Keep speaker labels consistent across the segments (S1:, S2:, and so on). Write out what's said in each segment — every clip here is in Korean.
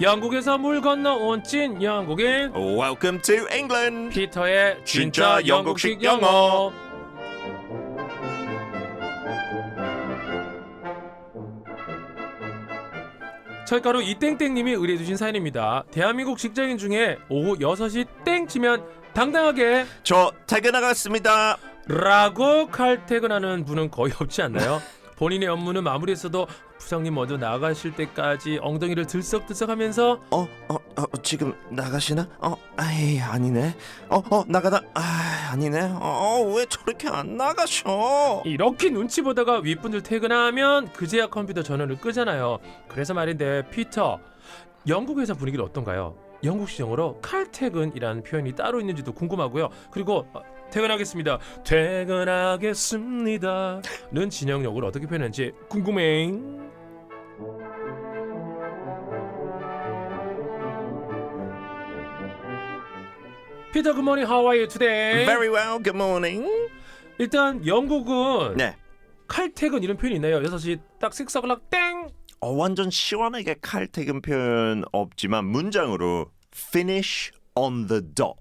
S1: 영국에서 물 건너 온 찐 영국인
S2: Welcome to England.
S1: 피터의 진짜 영국식 영어. 철가루 이땡땡님이 의뢰주신 사연입니다. 대한민국 직장인 중에 오후 6시 땡 치면 당당하게
S2: 저 퇴근하겠습니다.
S1: 라고 칼퇴근하는 분은 거의 없지 않나요? 본인의 업무는 마무리했어도 부장님 먼저 나가실 때까지 엉덩이를 들썩들썩하면서
S2: 어, 어, 어, 지금 나가시나? 어, 아이 아니네. 어, 어, 나가다. 아, 아니네. 어, 왜 저렇게 안 나가셔?
S1: 이렇게 눈치 보다가 윗분들 퇴근하면 그제야 컴퓨터 전원을 끄잖아요. 그래서 말인데 피터, 영국 회사 분위기는 어떤가요? 영국식 영어로 칼퇴근이라는 표현이 따로 있는지도 궁금하고요. 그리고 어, 퇴근하겠습니다. 퇴근하겠습니다 는 진영역을 어떻게 표현하는지 궁금해. 피터 굿모닝 how are you today?
S2: Very well. Good morning.
S1: 일단 영국은
S2: 네.
S1: 칼퇴근 이런 표현이 있나요? 6시 딱 씩싹을락 땡.
S2: 어, 완전 시원하게 칼퇴근 표현 없지만 문장으로 finish on the dot.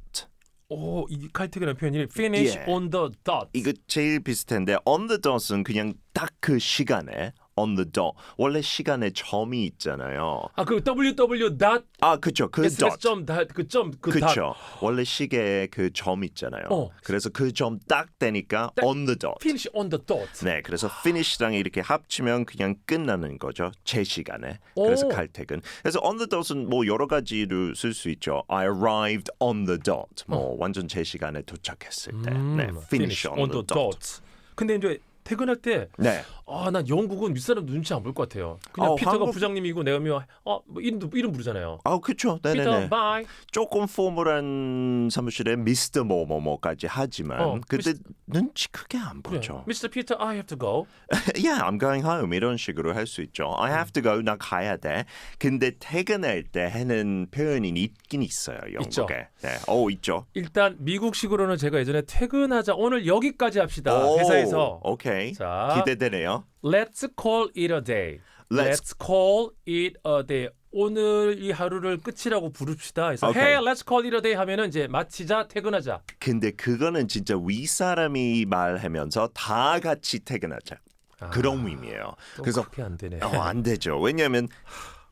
S1: 오, 이 칼퇴근이라는 표현이 finish
S2: 예.
S1: on the dot.
S2: 이거 제일 비슷한데 on the dot은 그냥 딱 그 시간에 on the dot. 원래 시간에 점이 있잖아요.
S1: 아, 그 ww dot
S2: 아, 그쵸. 그 dot.
S1: 점 dot 그점그
S2: 그쵸. 원래 시계에 그 점 있잖아요.
S1: 어.
S2: 그래서 그 점 딱 되니까
S1: 딱
S2: on the dot.
S1: finish on the dot.
S2: 네, 그래서 finish랑 이렇게 합치면 그냥 끝나는 거죠. 제 시간에. 그래서
S1: 오.
S2: 칼퇴근. 그래서 on the dot은 뭐 여러 가지로 쓸 수 있죠. I arrived on the dot. 뭐 완전 제 시간에 도착했을 때.
S1: 음,
S2: 네, finish, on, the, dot.
S1: 근데 이제 퇴근할 때
S2: 네.
S1: 아, 난 영국은 윗사람 눈치 안 볼 것 같아요. 그냥
S2: 어,
S1: 피터가
S2: 한국-
S1: 부장님이고 내가 면 어, 뭐 이름도 이름 부르잖아요.
S2: 아, 그렇죠. 네, 네,
S1: 피터
S2: 네.
S1: 바이.
S2: 조금 포멀한 사무실에 미스터 뭐뭐뭐까지 하지만
S1: 어,
S2: 근데 눈치 크게 안
S1: 그래.
S2: 보죠.
S1: Mr. Peter, I have to go.
S2: yeah, I'm going home 이런 식으로 할 수 있죠. I have to go. 나 가야 돼. 근데 퇴근할 때 하는 표현이 있긴 있어요. 영국에.
S1: 있죠.
S2: 네. 오, 있죠.
S1: 일단 미국식으로는 제가 예전에 퇴근하자 오늘 여기까지 합시다
S2: 오,
S1: 회사에서
S2: 오케이.
S1: 자.
S2: 기대되네요.
S1: Let's call it a day.
S2: Let's-
S1: Let's, call it a day. 오늘 이 하루를 끝이라고 부릅시다. 그래서
S2: 오케이.
S1: Hey, let's call it a day 하면은 이제 마치자 퇴근하자.
S2: 근데 그거는 진짜 윗사람이 말하면서 다 같이 퇴근하자. 그런 의미예요.
S1: 또
S2: 그래서
S1: 커피 안 되네.
S2: 어, 안 되죠. 왜냐하면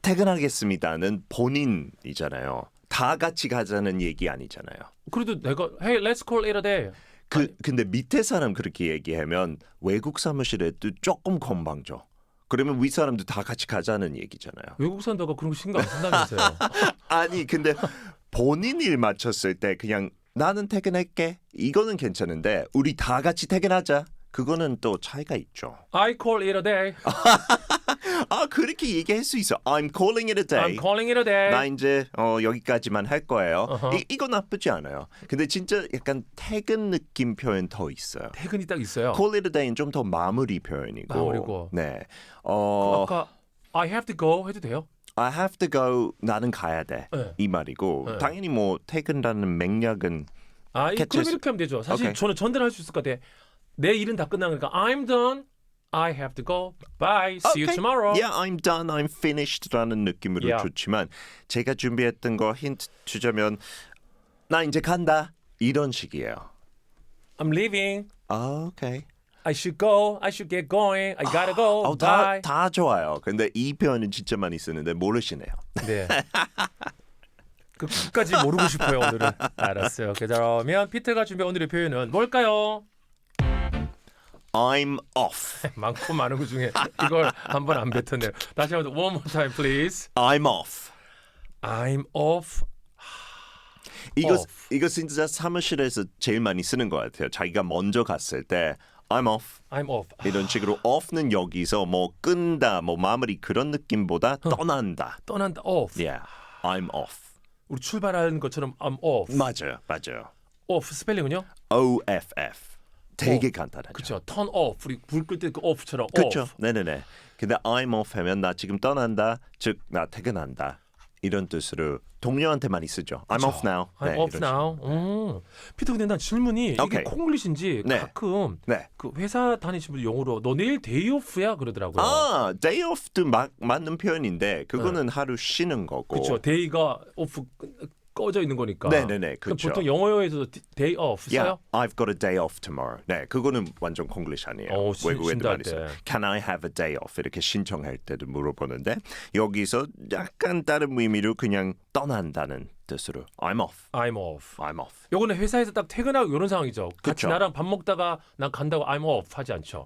S2: 퇴근하겠습니다는 본인이잖아요. 다 같이 가자는 얘기 아니잖아요.
S1: 그래도 내가 Hey, let's call it a day.
S2: 그 근데 밑에 사람 그렇게 얘기하면 외국 사무실에도 조금 건방져. 그러면 윗 사람도 다 같이 가자는 얘기잖아요.
S1: 외국 산다가 그런 거 신경 안 쓴다면서요.
S2: 아니 근데 본인 일 마쳤을 때 그냥 나는 퇴근할게. 이거는 괜찮은데 우리 다 같이 퇴근하자. 그거는 또 차이가 있죠.
S1: I call it a day.
S2: 아 그렇게 얘기할 수 있어. I'm calling it a day.
S1: I'm calling it a day.
S2: 나 이제 어, 여기까지만 할 거예요.
S1: 어허.
S2: 이, 이거 나쁘지 않아요. 근데 진짜 약간 퇴근 느낌 표현 더 있어요.
S1: 퇴근이 딱 있어요.
S2: Call it a day는 좀 더 마무리 표현이고.
S1: 마무리고.
S2: 네. 어,
S1: 아까 I have to go 해도 돼요?
S2: I have to go. 나는 가야 돼.
S1: 네.
S2: 이 말이고
S1: 네.
S2: 당연히 뭐 퇴근이라는 맥락은
S1: 아, 이, 그럼
S2: catches-
S1: 이렇게 하면 되죠. 사실
S2: 오케이.
S1: 저는 전달할 수 있을 것 같아. 내 일은 다 끝난 거니까 I'm done. I have to go. Bye. See you
S2: Okay.
S1: tomorrow.
S2: Yeah, I'm done. I'm finished라는 느낌으로
S1: Yeah.
S2: 좋지만 제가 준비했던 거 힌트 주자면 나 이제 간다. 이런 식이에요.
S1: I'm leaving.
S2: 아, 오케이.
S1: I should go. I should get going. I gotta go.
S2: 어, 다,
S1: Bye.
S2: 다 좋아요. 근데 이 표현은 진짜 많이 쓰는데 모르시네요.
S1: 네. 그 끝까지 모르고 싶어요 오늘은. 알았어요. 그러면 피터가 준비한 오늘의 표현은 뭘까요?
S2: I'm off.
S1: 많고 많은 것 중에 이걸 한번 안 뱉었네요. 다시 한번 one more time please.
S2: I'm off.
S1: I'm off.
S2: 이거
S1: off.
S2: 이거 진짜 사무실에서 제일 많이 쓰는 것 같아요. 자기가 먼저 갔을 때 I'm off
S1: I'm off.
S2: 이런 식으로 off는 여기서 뭐 끈다, 뭐 마무리 그런 느낌보다
S1: 어.
S2: 떠난다.
S1: 떠난다. off.
S2: Yeah, I'm off.
S1: 우리 출발하는 것처럼 I'm off.
S2: 맞아요, 맞아요.
S1: off 스펠링은요?
S2: O F F. 되게
S1: 어,
S2: 간단하죠.
S1: 그렇죠. turn off. 우리 불 끌 때 그 off처럼
S2: 그렇죠.
S1: off.
S2: 네네네. 근데 I'm off 하면 나 지금 떠난다, 즉 나 퇴근한다. 이런 뜻으로 동료한테 많이 쓰죠. I'm
S1: 그쵸.
S2: off now.
S1: I'm
S2: 네,
S1: off
S2: 이런
S1: now. 음. 피터 근데 난 질문이 이게
S2: 오케이.
S1: 콩글리시인지
S2: 네.
S1: 가끔
S2: 네.
S1: 그 회사 다니시는 분 영어로 너 내일 데이 오프야 그러더라고요.
S2: 아, day off도 막 맞는 표현인데 그거는 하루 쉬는 거고.
S1: 그렇죠. 데이가 오프 꺼져 있는 거니까.
S2: 네네네, 그쵸.
S1: 보통 영어에서도 오프
S2: Yeah,
S1: 써요?
S2: I've got a day off tomorrow. 네, 그거는 완전 콩글리시 아니에요.
S1: 어, 신-
S2: 외국에도 많이 써요.
S1: 때.
S2: Can I have a day off? 이렇게 신청할 때도 물어보는데 여기서 약간 다른 의미로 그냥 떠난다는 뜻으로 I'm off.
S1: I'm off.
S2: I'm off.
S1: 요거는 회사에서 딱 퇴근하고 이런 상황이죠. 같이
S2: 그쵸.
S1: 나랑 밥 먹다가 난 간다고 I'm off 하지 않죠.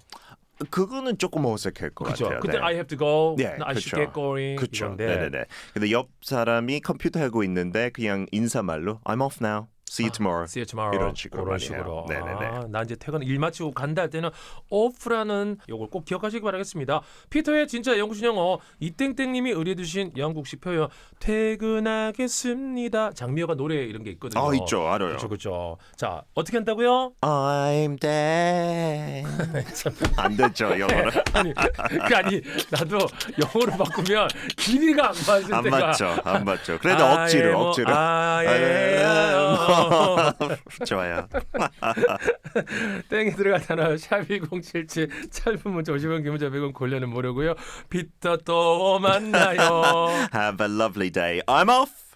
S2: 그거는 조금 어색할 것
S1: 그렇죠.
S2: 같아요.
S1: 그때
S2: 네.
S1: I have to go.
S2: 네,
S1: I should
S2: 그쵸.
S1: get going.
S2: 그렇죠. 네네네. 근데 옆 사람이 컴퓨터 하고 있는데 그냥 인사말로 I'm off now. See you tomorrow.
S1: See you tomorrow.
S2: 이런 식으로
S1: 그런
S2: 많이.
S1: 식으로.
S2: 네네네.
S1: 아, 나 이제 퇴근 일 마치고 간다 할 때는 off라는 요걸 꼭 기억하시기 바라겠습니다. 피터의 진짜 영국식 영어 이땡땡님이 의뢰주신 영국식 표현 퇴근하겠습니다. 장미여가 노래 이런 게 있거든요.
S2: 아 있죠, 알아요.
S1: 그렇죠, 그렇죠. 자 어떻게 한다고요?
S2: I'm dead. 안 되죠 영어로.
S1: 아니, 그 아니 나도 영어로 바꾸면 길이가 안 맞을
S2: 안
S1: 때가.
S2: 맞죠, 안 맞죠. 그래도
S1: 아,
S2: 억지로 억지로.
S1: 아, 예.
S2: 좋아요.
S1: 땡이 들어가잖아요. 샵1077 짧은 문자 50원 긴 문자 100원 골려는 무료고요. 피터 또 만나요.
S2: Have a lovely day. I'm off.